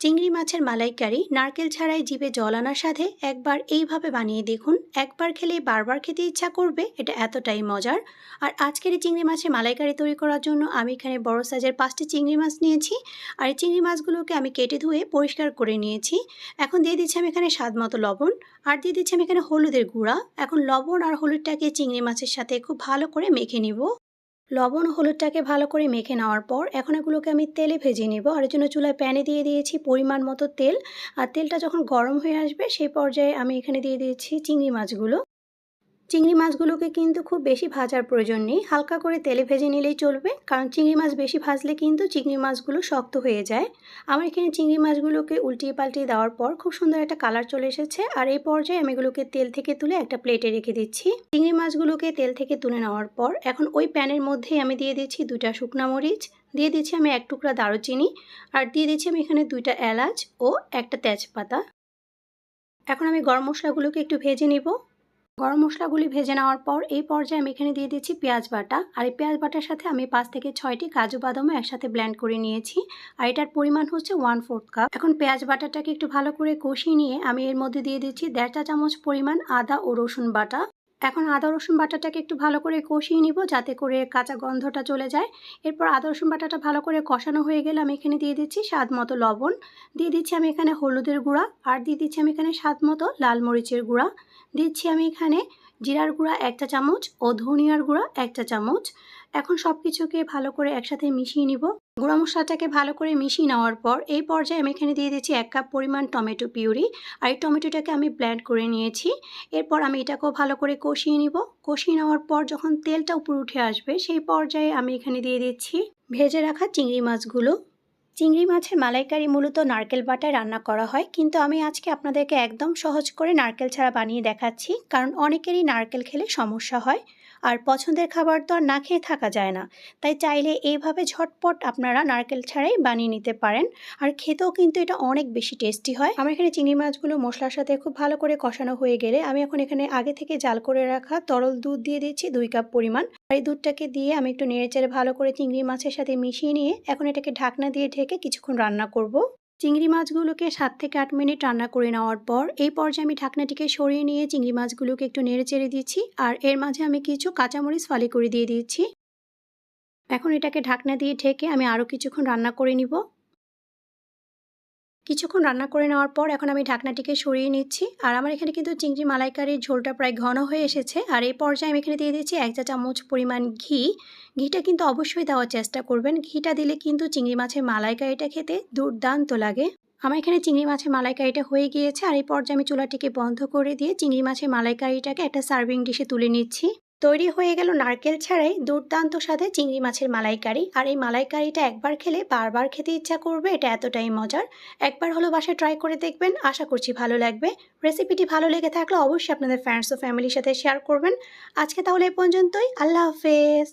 চিংড়ি মাছের মালাইকারি নারকেল ছাড়াই জিভে জল আনার সাথে একবার এইভাবে বানিয়ে দেখুন। একবার খেলে বারবার খেতে ইচ্ছা করবে, এটা এতটাই মজার। আর আজকের এই চিংড়ি মাছের মালাইকারি তৈরি করার জন্য আমি এখানে বড় সাইজের পাঁচটি চিংড়ি মাছ নিয়েছি। আর এই চিংড়ি মাছগুলোকে আমি কেটে ধুয়ে পরিষ্কার করে নিয়েছি। এখন দিয়ে দিচ্ছি আমি এখানে স্বাদ মতো লবণ। আর দিয়ে দিচ্ছি আমি এখানে হলুদের গুঁড়া। এখন লবণ আর হলুদটাকে চিংড়ি মাছের সাথে খুব ভালো করে মেখে নিব। লবণ হলুদটাকে ভালো করে মেখে নেওয়ার পর এখন এগুলোকে আমি তেলে ভেজে নেব। আর জন্য চুলায় প্যানে দিয়ে দিয়েছি পরিমাণ মতো তেল। আর তেলটা যখন গরম হয়ে আসবে, সেই পর্যায়ে আমি এখানে দিয়ে দিয়েছি চিংড়ি মাছগুলো। চিংড়ি মাছগুলোকে কিন্তু খুব বেশি ভাজার প্রয়োজন নেই। হালকা করে তেলে ভেজে নিলেই চলবে। কারণ চিংড়ি মাছ বেশি ভাজলে কিন্তু চিংড়ি মাছগুলো শক্ত হয়ে যায়। আমার এখানে চিংড়ি মাছগুলোকে উল্টিয়ে পাল্টিয়ে দেওয়ার পর খুব সুন্দর একটা কালার চলে এসেছে। আর এই পর্যায়ে আমি এগুলোকে তেল থেকে তুলে একটা প্লেটে রেখে দিচ্ছি। চিংড়ি মাছগুলোকে তেল থেকে তুলে নেওয়ার পর এখন ওই প্যানের মধ্যেই আমি দিয়ে দিচ্ছি দুটা শুকনা মরিচ। দিয়ে দিচ্ছি আমি এক টুকরা দারুচিনি। আর দিয়ে দিচ্ছি আমি এখানে দুইটা এলাচ ও একটা তেজপাতা। এখন আমি গরম মশলাগুলোকে একটু ভেজে নিব। গরম মশলাগুলি ভেজে নেওয়ার পর এই পর্যায়ে আমি এখানে দিয়ে দিয়েছি পেঁয়াজ বাটা। আর এই পেঁয়াজ বাটার সাথে আমি পাঁচ থেকে ছয়টি কাজু বাদামও একসাথে ব্ল্যান্ড করে নিয়েছি। আর এটার পরিমাণ হচ্ছে ওয়ান ফোর্থ কাপ এখন পেঁয়াজ বাটাটাকে একটু ভালো করে কষিয়ে নিয়ে আমি এর মধ্যে দিয়ে দিচ্ছি দেড়টা চামচ পরিমাণ আদা ও রসুন বাটা। এখন আদা, রসুন বাটাটাকে একটু ভালো করে কষিয়ে নিব যাতে করে কাঁচা গন্ধটা চলে যায়। এরপর আদা, রসুন বাটাটা ভালো করে কষানো হয়ে গেলে আমি এখানে দিয়ে দিচ্ছি স্বাদ মতো লবণ। দিয়ে দিচ্ছি আমি এখানে হলুদের গুঁড়া আর দিয়ে দিচ্ছি আমি এখানে স্বাদ মতো লাল মরিচের গুঁড়া। দিচ্ছি আমি এখানে জিরার গুঁড়া একটা চামচ ও ধনিয়ার গুঁড়া একটা চামচ। এখন সব কিছুকে ভালো করে একসাথে মিশিয়ে নিব। গুঁড়া মশলাটাকে ভালো করে মিশিয়ে নেওয়ার পর এই পর্যায়ে আমি এখানে দিয়ে দিচ্ছি এক কাপ পরিমাণ টমেটো পিউরি। আর এই টমেটোটাকে আমি ব্ল্যান্ড করে নিয়েছি। এরপর আমি এটাকেও ভালো করে কষিয়ে নিব। কষিয়ে নেওয়ার পর যখন তেলটা উপরে উঠে আসবে, সেই পর্যায়ে আমি এখানে দিয়ে দিচ্ছি ভেজে রাখা চিংড়ি মাছগুলো। চিংড়ি মাছের মালাইকারি মূলত নারকেল বাটায় রান্না করা হয়, কিন্তু আমি আজকে আপনাদেরকে একদম সহজ করে নারকেল ছাড়া বানিয়ে দেখাচ্ছি, কারণ অনেকেরই নারকেল খেলে সমস্যা হয়। আর পছন্দের খাবার তো আর না খেয়ে থাকা যায় না। তাই চাইলে এইভাবে ঝটপট আপনারা নারকেল ছাড়াই বানিয়ে নিতে পারেন। আর খেতেও কিন্তু এটা অনেক বেশি টেস্টি হয়। আমার এখানে চিংড়ি মাছগুলো মশলার সাথে খুব ভালো করে কষানো হয়ে গেলে আমি এখন এখানে আগে থেকে জাল করে রাখা তরল দুধ দিয়ে দিচ্ছি দুই কাপ পরিমাণ। আর এই দুধটাকে দিয়ে আমি একটু নেড়েচেড়ে ভালো করে চিংড়ি মাছের সাথে মিশিয়ে নিয়ে এখন এটাকে ঢাকনা দিয়ে ঢেকে কিছুক্ষণ রান্না করব। চিংড়ি মাছগুলোকে সাত থেকে আট মিনিট রান্না করে নেওয়ার পর এই পর্যায়ে আমি ঢাকনাটিকে সরিয়ে নিয়ে চিংড়ি মাছগুলোকে একটু নেড়ে চেড়ে দিচ্ছি আর এর মাঝে আমি কিছু কাঁচামরিচ ফালি করে দিয়ে দিচ্ছি। এখন এটাকে ঢাকনা দিয়ে ঢেকে আমি আরও কিছুক্ষণ রান্না করে নিব। কিছুক্ষণ রান্না করে নেওয়ার পর এখন আমি ঢাকনাটিকে সরিয়ে নিচ্ছি। আর আমার এখানে কিন্তু চিংড়ি মালাইকারির ঝোলটা প্রায় ঘন হয়ে এসেছে। আর এই পর্যায়ে আমি এখানে দিয়ে দিচ্ছি এক চা চামচ পরিমাণ ঘি। ঘিটা কিন্তু অবশ্যই দেওয়ার চেষ্টা করবেন। ঘিটা দিলে কিন্তু চিংড়ি মাছের মালাইকারিটা খেতে দুর্দান্ত লাগে। আমার এখানে চিংড়ি মাছের মালাইকারিটা হয়ে গিয়েছে। আর এই পর্যায়ে আমি চুলাটিকে বন্ধ করে দিয়ে চিংড়ি মাছের মালাইকারিটাকে একটা সার্ভিং ডিশে তুলে নিচ্ছি। তৈরি হয়ে গেল নারকেল ছাড়াই দুর্দান্ত স্বাদে চিংড়ি মাছের মালাইকারি। আর এই মালাইকারিটা একবার খেলে বারবার খেতে ইচ্ছা করবে, এটা এতটাই মজার। একবার হলো বাসায় ট্রাই করে দেখবেন, আশা করছি ভালো লাগবে। রেসিপিটি ভালো লেগে থাকলে অবশ্যই আপনাদের ফ্রেন্ডস ও ফ্যামিলির সাথে শেয়ার করবেন। আজকে তাহলে এই পর্যন্তই, আল্লাহ হাফেজ।